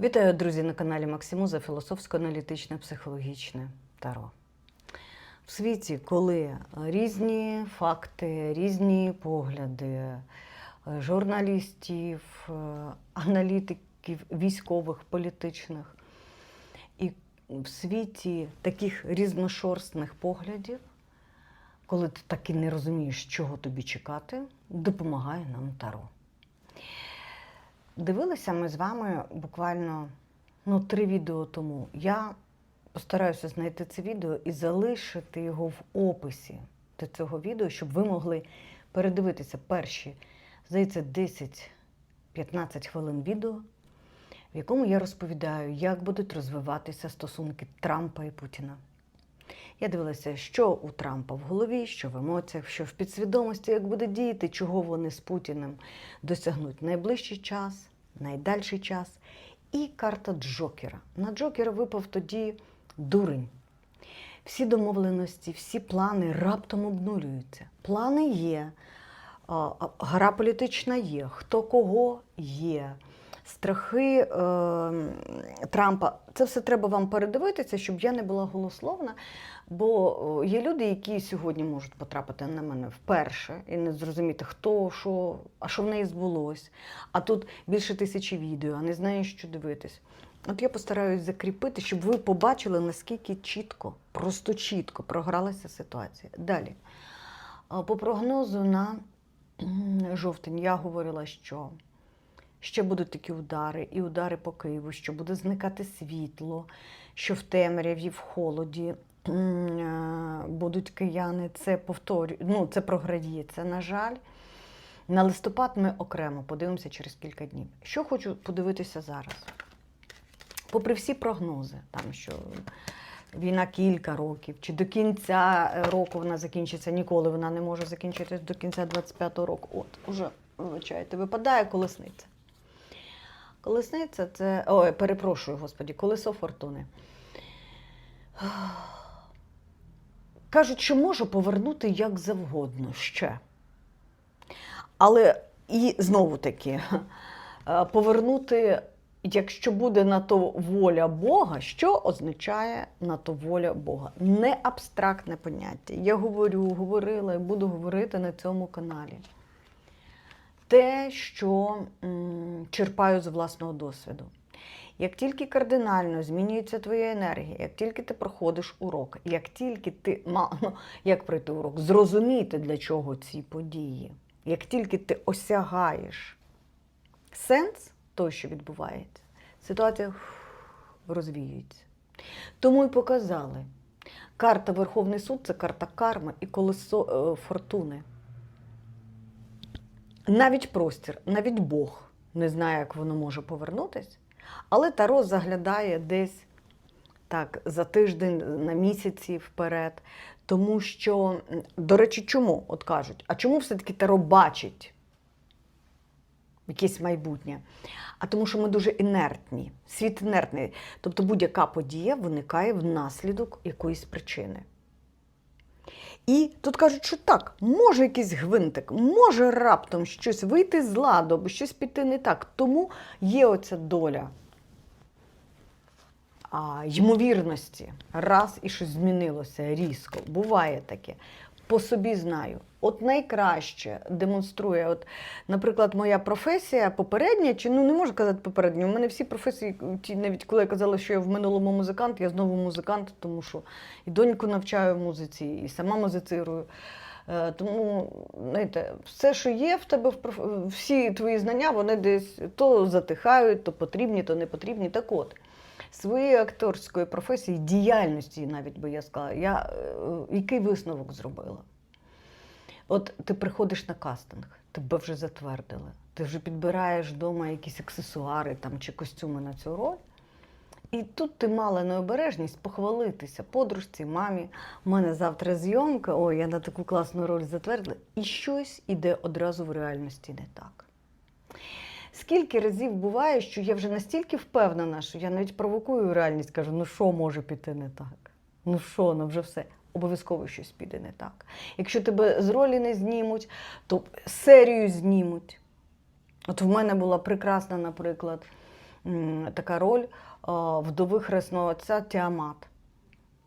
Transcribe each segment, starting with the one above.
Вітаю, друзі, на каналі Максимуза філософсько-аналітичне психологічне таро. В світі, коли різні факти, різні погляди е, журналістів, е, аналітиків, військових, політичних, і в світі таких різношорстних поглядів, коли ти так і не розумієш, чого тобі чекати, допомагає нам таро. Дивилися ми з вами буквально ну, три відео тому. Я постараюся знайти це відео і залишити його в описі до цього відео, щоб ви могли передивитися перші, здається, 10-15 хвилин відео, в якому я розповідаю, як будуть розвиватися стосунки Трампа і Путіна. Я дивилася, що у Трампа в голові, що в емоціях, що в підсвідомості, як буде діяти, чого вони з Путіним досягнуть найближчий час, найдальший час. І карта Джокера. На Джокера випав тоді дурень. Всі домовленості, всі плани раптом обнулюються. Плани є, гра політична є, хто кого є. Страхи е, Трампа, це все треба вам передивитися, щоб я не була голословна. Бо є люди, які сьогодні можуть потрапити на мене вперше і не зрозуміти, хто, що, а що в неї збулось. А тут більше тисячі відео, а не знаю, що дивитись. От я постараюсь закріпити, щоб ви побачили, наскільки чітко, просто чітко програлася ситуація. Далі. По прогнозу на жовтень я говорила, що ще будуть такі удари, і удари по Києву, що буде зникати світло, що в темряві, в холоді е, будуть кияни. Це повторю, ну, це програється, на жаль. На листопад ми окремо подивимося через кілька днів. Що хочу подивитися зараз? Попри всі прогнози, там що війна кілька років, чи до кінця року вона закінчиться, ніколи вона не може закінчитись до кінця 25-го року. От, уже, вибачайте, випадає колесниця. Колесниця це. Ой, перепрошую, господі, колесо фортуни. Кажуть, що можу повернути як завгодно ще. Але і знову таки е, повернути, якщо буде на то воля Бога, що означає на то воля Бога? Не абстрактне поняття. Я говорю, говорила і буду говорити на цьому каналі. Те, що черпаю з власного досвіду. Як тільки кардинально змінюється твоя енергія, як тільки ти проходиш урок, як тільки ти ма- ну, як пройти урок, зрозуміти, для чого ці події, як тільки ти осягаєш сенс того, що відбувається, ситуація розвіюється. Тому і показали. Карта Верховний суд це карта карми і колесо е, фортуни. Навіть простір, навіть Бог не знає, як воно може повернутись, але Таро заглядає десь так за тиждень, на місяці вперед. Тому що, до речі, чому от кажуть, а чому все-таки Таро бачить якесь майбутнє? А тому, що ми дуже інертні, світ інертний. Тобто будь-яка подія виникає внаслідок якоїсь причини. І тут кажуть, що так, може якийсь гвинтик, може раптом щось вийти з ладу, або щось піти не так. Тому є оця доля а, ймовірності. Раз і щось змінилося різко. Буває таке. По собі знаю. От найкраще демонструє, от, наприклад, моя професія попередня, чи ну не можу казати попередня, у мене всі професії, ті, навіть коли я казала, що я в минулому музикант, я знову музикант, тому що і доньку навчаю музиці, і сама музицирую. Е, Тому, знаєте, все, що є в тебе, в всі твої знання, вони десь то затихають, то потрібні, то не потрібні. Так от, своєї акторської професії, діяльності, навіть би я сказала, я е, який висновок зробила? От ти приходиш на кастинг, тебе вже затвердили, ти вже підбираєш вдома якісь аксесуари там, чи костюми на цю роль. І тут ти мала необережність похвалитися подружці, мамі. У мене завтра зйомка, ой, я на таку класну роль затвердила. І щось іде одразу в реальності не так. Скільки разів буває, що я вже настільки впевнена, що я навіть провокую реальність, кажу, ну що може піти не так? Ну що, ну вже все. Обов'язково щось піде не так. Якщо тебе з ролі не знімуть, то серію знімуть. От в мене була прекрасна, наприклад, така роль е, вдови хресного отця Тіамат.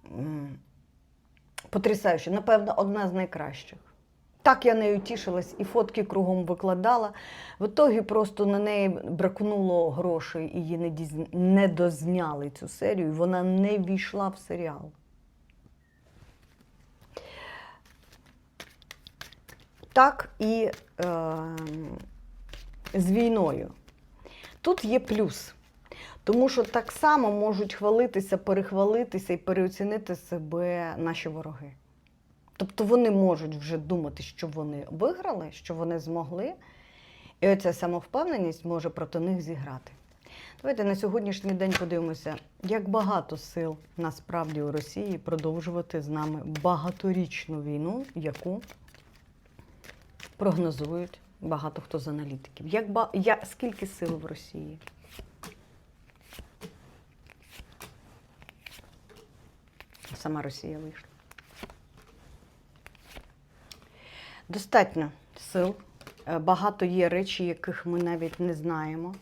М, Потрясаюче, напевно, одна з найкращих. Так я нею тішилась і фотки кругом викладала. В ітогі просто на неї бракнуло грошей, і її не, діз- не дозняли цю серію, вона не війшла в серіал. Так і е, з війною. Тут є плюс. Тому що так само можуть хвалитися, перехвалитися і переоцінити себе наші вороги. Тобто вони можуть вже думати, що вони виграли, що вони змогли, і оця самовпевненість може проти них зіграти. Давайте на сьогоднішній день подивимося, як багато сил насправді у Росії продовжувати з нами багаторічну війну, яку прогнозують багато хто з аналітиків. Як, ба... я... Скільки сил в Росії? Сама Росія вийшла. Достатньо сил. Е, Багато є речі, яких ми навіть не знаємо.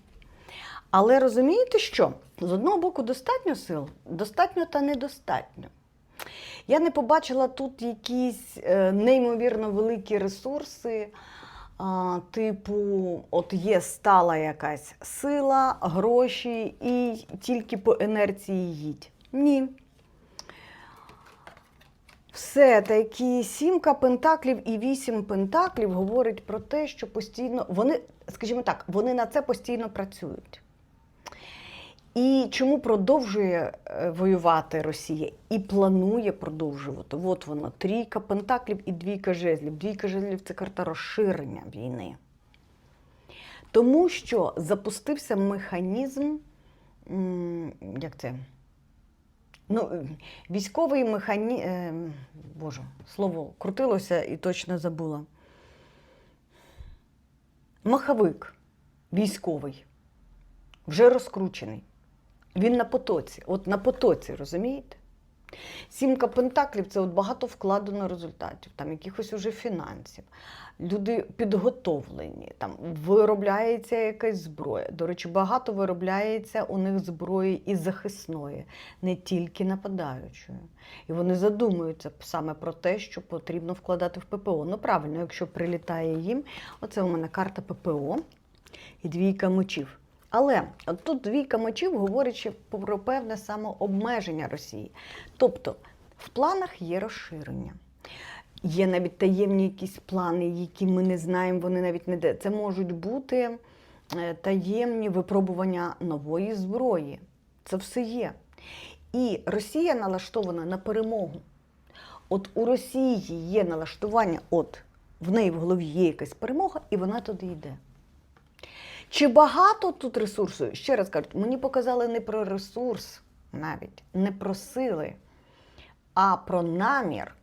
Але розумієте що? З одного боку, достатньо сил, достатньо та недостатньо. Я не побачила тут якісь е, неймовірно великі ресурси, типу, от є стала якась сила, гроші, і тільки по інерції їдь. Ні. Все такі сімка пентаклів і вісім пентаклів говорять про те, що постійно вони, скажімо так, вони на це постійно працюють. І чому продовжує е, воювати Росія і планує продовжувати? От воно, трійка пентаклів і двійка жезлів. Двійка жезлів це карта розширення війни. Тому що запустився механізм, як це? Ну, е, військовий механізм, боже, слово крутилося і точно забула. Маховик військовий, вже розкручений. Він на потоці. От на потоці, розумієте? Сімка пентаклів це от багато вкладено результатів, там якихось уже фінансів. Люди підготовлені, там виробляється якась зброя. До речі, багато виробляється у них зброї і захисної, не тільки нападаючої. І вони задумуються саме про те, що потрібно вкладати в ППО. Ну правильно, якщо прилітає їм, оце у мене карта ППО і двійка мечів. Але тут двійка мечів говорить ще про певне самообмеження Росії. Тобто в планах є розширення. Є навіть таємні якісь плани, які ми не знаємо, вони навіть не де. Це можуть бути е, таємні випробування нової зброї. Це все є. І Росія налаштована на перемогу. От у Росії є налаштування, от в неї в голові є якась перемога, і вона туди йде. Чи багато тут ресурсу? Ще раз кажуть, мені показали не про ресурс навіть, не про сили, а про намір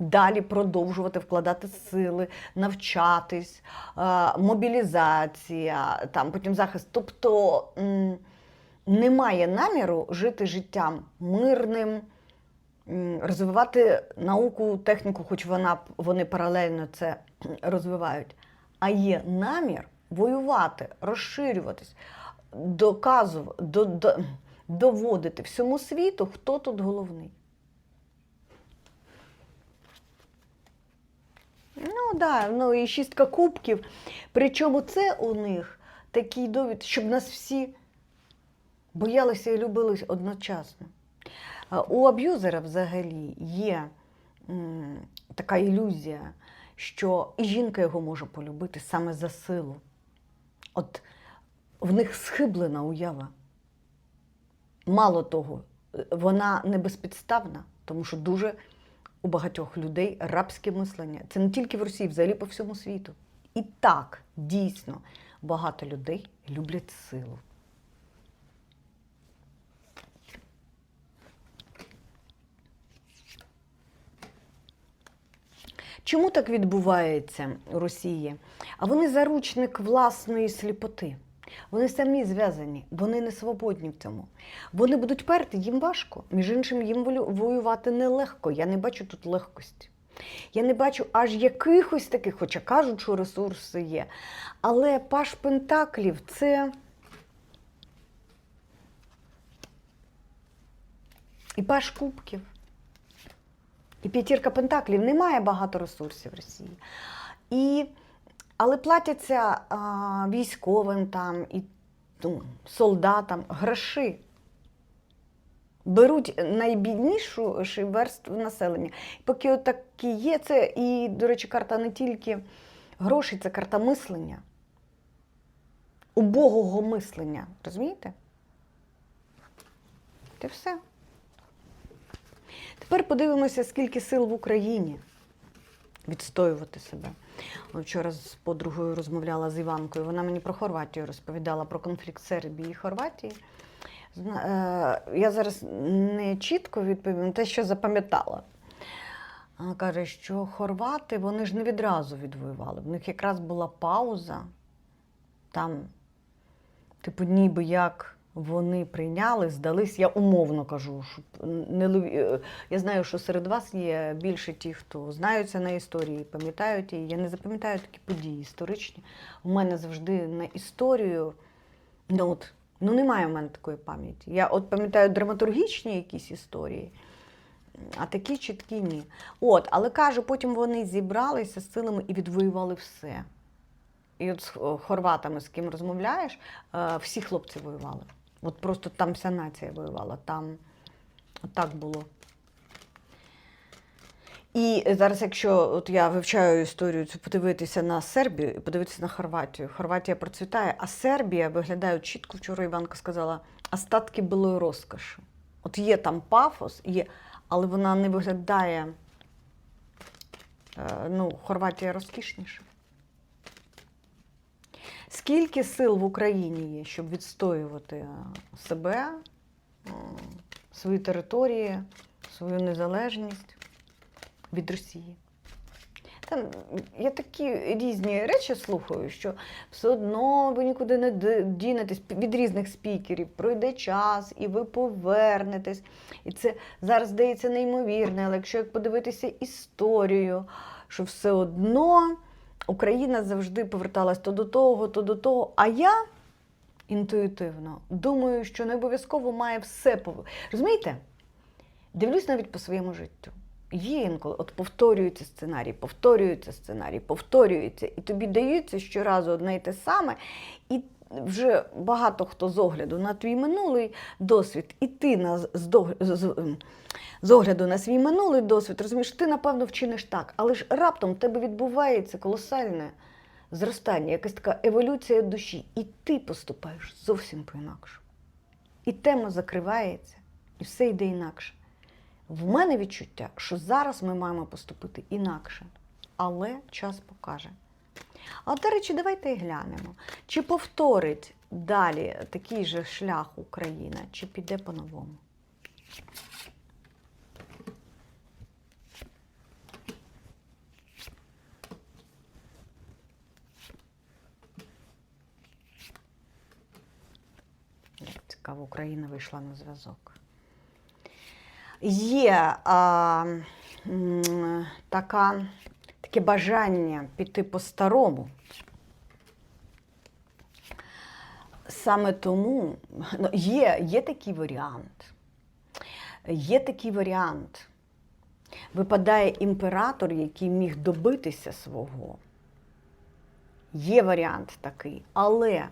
далі продовжувати вкладати сили, навчатись, е, мобілізація, там, потім захист. Тобто немає наміру жити життям мирним, розвивати науку, техніку, хоч вона, вони паралельно це розвивають, а є намір воювати, розширюватись, доказувати, до, до, доводити всьому світу, хто тут головний. Ну да, ну і шістка кубків. Причому це у них такий довід, щоб нас всі боялися і любили одночасно. У аб'юзера взагалі є м, така ілюзія, що і жінка його може полюбити саме за силу. От в них схиблена уява. Мало того, вона не безпідставна, тому що дуже у багатьох людей рабське мислення. Це не тільки в Росії, взагалі по всьому світу. І так, дійсно, багато людей люблять силу. Чому так відбувається у Росії? А вони заручник власної сліпоти. Вони самі зв'язані, вони не свободні в цьому. Вони будуть перти, їм важко. Між іншим, їм воювати нелегко. Я не бачу тут легкості. Я не бачу аж якихось таких, хоча кажуть, що ресурси є. Але Паш Пентаклів це. І Паш Кубків і п'ятірка пентаклів. Немає багато ресурсів Росії. І, але платяться а, військовим там і ну, солдатам гроші. Беруть найбіднішу верству населення. Поки такі є, це і, до речі, карта не тільки грошей, це карта мислення, убогого мислення. Розумієте? Це все. Тепер подивимося, скільки сил в Україні відстоювати себе. Вчора з подругою розмовляла з Іванкою. Вона мені про Хорватію розповідала про конфлікт Сербії і Хорватії. Е, Я зараз не чітко відповім те, що запам'ятала. Каже, що хорвати вони ж не відразу відвоювали. В них якраз була пауза. Там, типу, ніби як вони прийняли, здались. Я умовно кажу, щоб не е, я знаю, що серед вас є більше ті, хто знаються на історії, пам'ятають її. Я не запам'ятаю такі події історичні. У мене завжди на історію. Ну, от, ну немає в мене такої пам'яті. Я от пам'ятаю драматургічні якісь історії, а такі чіткі ні. От, але каже, потім вони зібралися з силами і відвоювали все. І от з е, хорватами, з ким розмовляєш, е, всі хлопці воювали. От просто там вся нація воювала, там так було. І зараз, якщо от я вивчаю історію, цю подивитися на Сербію і подивитися на Хорватію. Хорватія процвітає, а Сербія виглядає чітко, вчора Іванка сказала, остатки былої розкоші. От є там пафос, є, але вона не виглядає. е, Ну, Хорватія розкішніша. Скільки сил в Україні є, щоб відстоювати е, себе, е, свої території, свою незалежність від Росії? Там я такі різні речі слухаю, що все одно ви нікуди не дінетесь від різних спікерів. Пройде час, і ви повернетесь. І це зараз здається неймовірне, але якщо як подивитися історію, що все одно Україна завжди поверталась то до того, то до того. А я інтуїтивно думаю, що не обов'язково має все пов... Розумієте? Дивлюсь навіть по своєму життю. Є інколи, от повторюється сценарій, повторюється сценарій, повторюється, і тобі дається щоразу одне і те саме, і вже багато хто з огляду на твій минулий досвід, і ти на, ем, з огляду на свій минулий досвід, розумієш, ти напевно вчиниш так, але ж раптом в тебе відбувається колосальне зростання, якась така еволюція душі, і ти поступаєш зовсім по-інакше. І тема закривається, і все йде інакше. В мене відчуття, що зараз ми маємо поступити інакше, але час покаже. А до речі, давайте і глянемо, чи повторить далі такий же шлях Україна, чи піде по-новому. Як цікаво, Україна вийшла на зв'язок. Є а, така, таке бажання піти по-старому. Саме тому ну, є, є такий варіант. Є такий варіант. Випадає імператор, який міг добитися свого. Є варіант такий, але е,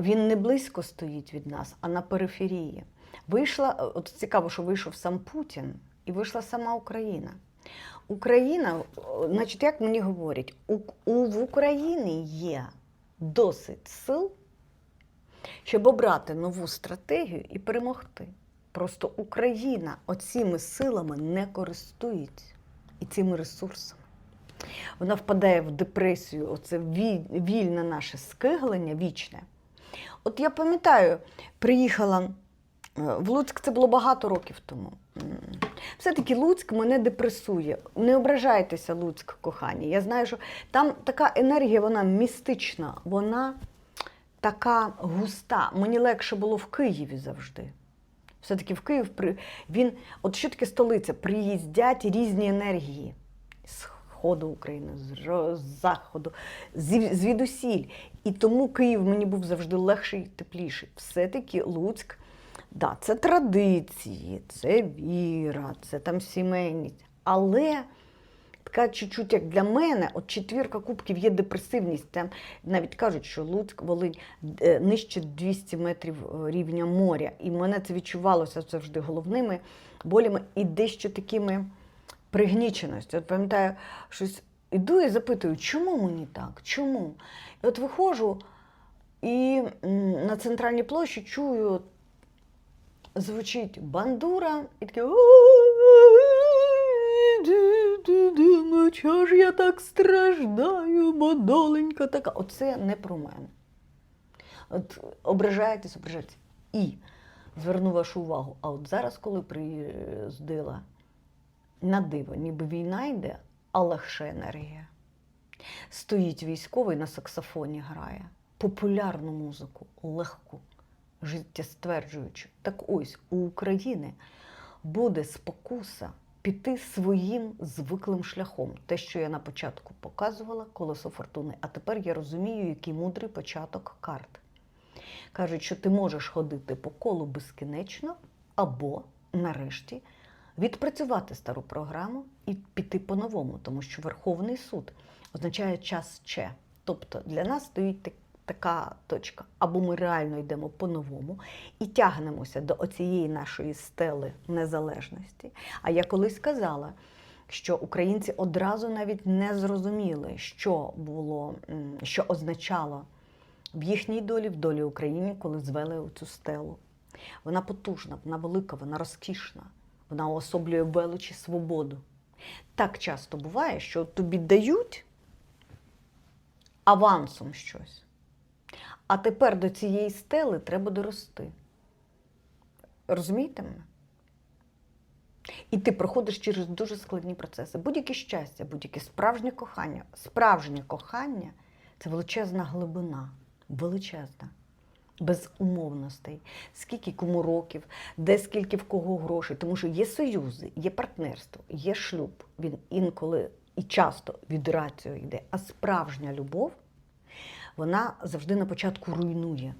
він не близько стоїть від нас, а на периферії. Вийшла, от цікаво, що вийшов сам Путін і вийшла сама Україна. Україна, значить, як мені говорять, у, у, в Україні є досить сил, щоб обрати нову стратегію і перемогти. Просто Україна оціми силами не користується і цими ресурсами. Вона впадає в депресію, оце вільне наше скиглення вічне. От я пам'ятаю, приїхала в Луцьк, це було багато років тому. Все-таки Луцьк мене депресує. Не ображайтеся, Луцьк, кохані. Я знаю, що там така енергія, вона містична, вона така густа. Мені легше було в Києві завжди. Все-таки в Київ при... він, от що таке столиця? Приїздять різні енергії з сходу України, з заходу, звідусіль. І тому Київ мені був завжди легший і тепліший. Все-таки Луцьк Да, це традиції, це віра, це там сімейність. Але така чуть-чуть, як для мене, от четвірка кубків є депресивність. Там навіть кажуть, що Луцьк, Волинь е, нижче 200 метрів е, рівня моря. І мене це відчувалося завжди головними болями і дещо такими пригніченістю. От пам'ятаю, щось іду і запитую, чому мені так? Чому? І от виходжу і на центральній площі чую, звучить бандура, і таке. Чого ж я так страждаю, бо доленька така. Оце не про мене. От ображаєтесь, ображаєтесь. І зверну вашу увагу. А от зараз, коли приїздила на диво, ніби війна йде, а легша енергія. Стоїть військовий на саксофоні грає популярну музику, легку, життєстверджуючу. Так ось у України буде спокуса піти своїм звиклим шляхом. Те, що я на початку показувала, колесо фортуни. А тепер я розумію, який мудрий початок карт. Кажуть, що ти можеш ходити по колу безкінечно, або, нарешті, відпрацювати стару програму і піти по-новому, тому що Верховний суд означає час че. Тобто для нас стоїть так- така точка. Або ми реально йдемо по-новому і тягнемося до оцієї нашої стели незалежності. А я колись казала, що українці одразу навіть не зрозуміли, що було, що означало в їхній долі, в долі України, коли звели цю стелу. Вона потужна, вона велика, вона розкішна, вона уособлює велич і свободу. Так часто буває, що тобі дають авансом щось. А тепер до цієї стели треба дорости. Розумієте мене? І ти проходиш через дуже складні процеси. Будь-яке щастя, будь-яке справжнє кохання. Справжнє кохання це величезна глибина, величезна, без умовностей. Скільки кому років, де скільки в кого грошей. Тому що є союзи, є партнерство, є шлюб. Він інколи і часто від раціо йде. А справжня любов, вона завжди на початку руйнує.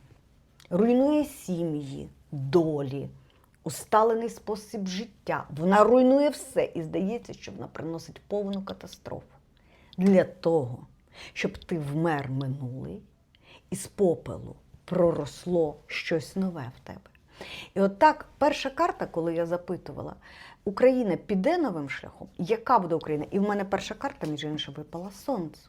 Руйнує сім'ї, долі, усталений спосіб життя. Вона руйнує все і здається, що вона приносить повну катастрофу. Для того, щоб ти вмер минулий і з попелу проросло щось нове в тебе. І от так, перша карта, коли я запитувала, Україна піде новим шляхом, яка буде Україна? І в мене перша карта, між іншим, випала сонце.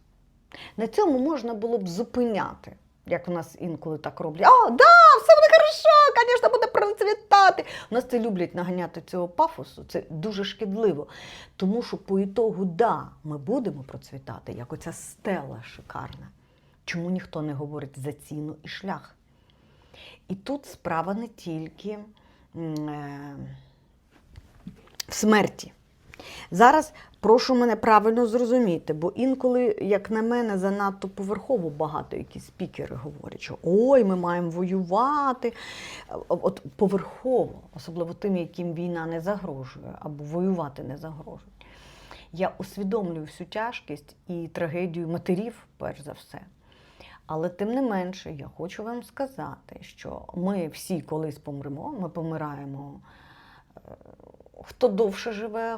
На цьому можна було б зупиняти, як у нас інколи так роблять. А, да, все буде хорошо, звісно, буде процвітати. У нас це люблять наганяти цього пафосу, це дуже шкідливо. Тому що по ітогу, да, ми будемо процвітати, як оця стела шикарна. Чому ніхто не говорить за ціну і шлях? І тут справа не тільки е, в смерті. Зараз прошу мене правильно зрозуміти, бо інколи, як на мене, занадто поверхово багато якісь спікери говорять, що ой, ми маємо воювати. От поверхово, особливо тим, яким війна не загрожує, або воювати не загрожує. Я усвідомлюю всю тяжкість і трагедію матерів, перш за все. Але тим не менше, я хочу вам сказати, що ми всі колись помремо, ми помираємо. е, Хто довше живе,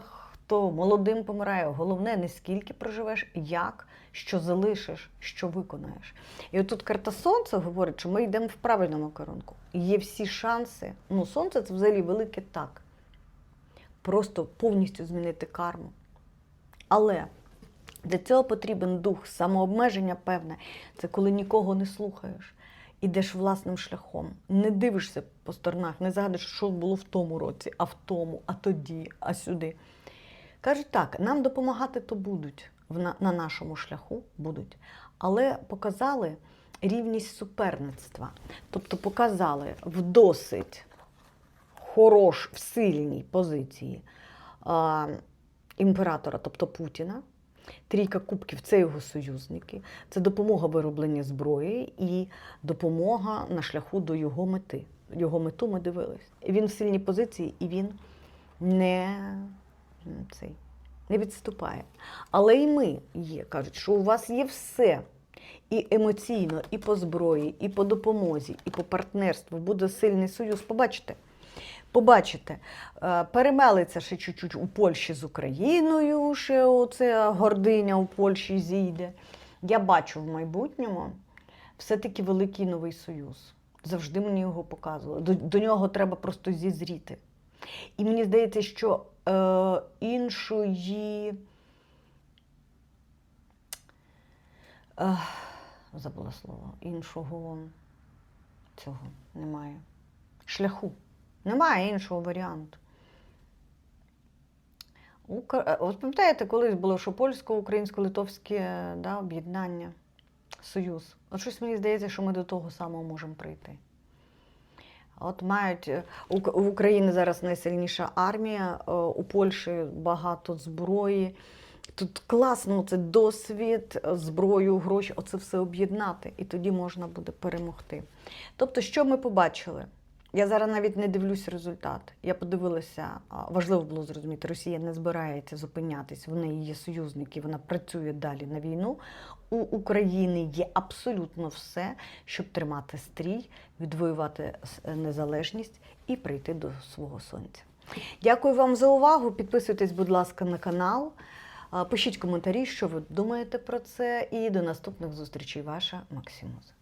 хто молодим помирає. Головне, не скільки проживеш, як, що залишиш, що виконаєш. І отут карта Сонця говорить, що ми йдемо в правильному керунку. Є всі шанси. Ну, сонце це взагалі велике так. Просто повністю змінити карму. Але для цього потрібен дух самообмеження певне. Це коли нікого не слухаєш, ідеш власним шляхом, не дивишся по сторонах, не згадуєш, що було в тому році, а в тому, а тоді, а сюди. Кажуть так, нам допомагати то будуть на, на нашому шляху будуть, але показали рівність суперництва. Тобто показали в досить хорош, в сильній позиції а, імператора, тобто Путіна. Трійка кубків це його союзники, це допомога в виробленні зброї і допомога на шляху до його мети. Його мету ми дивились. Він в сильній позиції і він не, цей, не відступає. Але і ми є, кажуть, що у вас є все. І емоційно, і по зброї, і по допомозі, і по партнерству буде сильний союз. Побачите, побачите, е, перемелиться ще чуть-чуть у Польщі з Україною, ще оце гординя у Польщі зійде. Я бачу в майбутньому все-таки великий новий союз. Завжди мені його показували. До, до нього треба просто зізріти. І мені здається, що е, іншої. Е, забула слово. Іншого цього немає. Шляху. Немає іншого варіанту. Е, От пам'ятаєте, колись було, що польсько-українсько-литовське да, об'єднання, союз. От щось мені здається, що ми до того самого можемо прийти. От мають е, в Україні зараз найсильніша армія, е, у Польщі багато зброї. Тут класно це досвід, е, зброю, гроші, оце все об'єднати, і тоді можна буде перемогти. Тобто, що ми побачили? Я зараз навіть не дивлюсь результат. Я подивилася, важливо було зрозуміти, Росія не збирається зупинятись, в неї є союзники, вона працює далі на війну. У України є абсолютно все, щоб тримати стрій, відвоювати незалежність і прийти до свого сонця. Дякую вам за увагу. Підписуйтесь, будь ласка, на канал. Пишіть коментарі, що ви думаєте про це. І до наступних зустрічей. Ваша Максимуза.